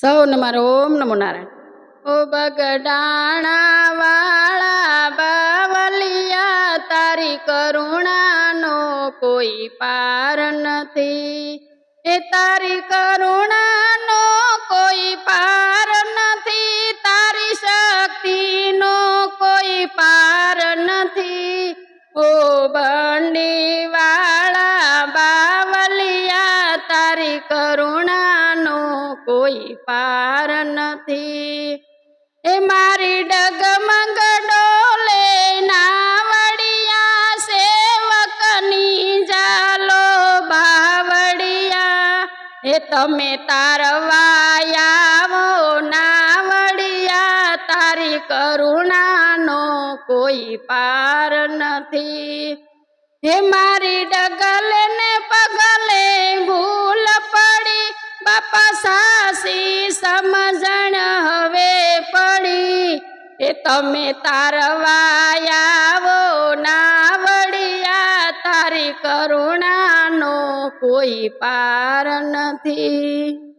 સૌને મારો ઓમ નમો નારાયણ. ઓ બગડાણા વાળા બાવલિયા, તારી કરુણાનો કોઈ પાર નથી. એ તારી કરુણાનો કોઈ પાર નથી. એ મારી ડગમગ ડોલે નાવડિયા સેવકની જાલો બાવડિયા. એ તમે તારવાયાવો નાવડિયા, તારી કરુણાનો કોઈ પાર નથી. હે મારી ડગલે સાસી સમજણ હવે પડી. એ તમે તારવાયાવો નાવડિયા તારી કરુણાનો કોઈ પાર નથી.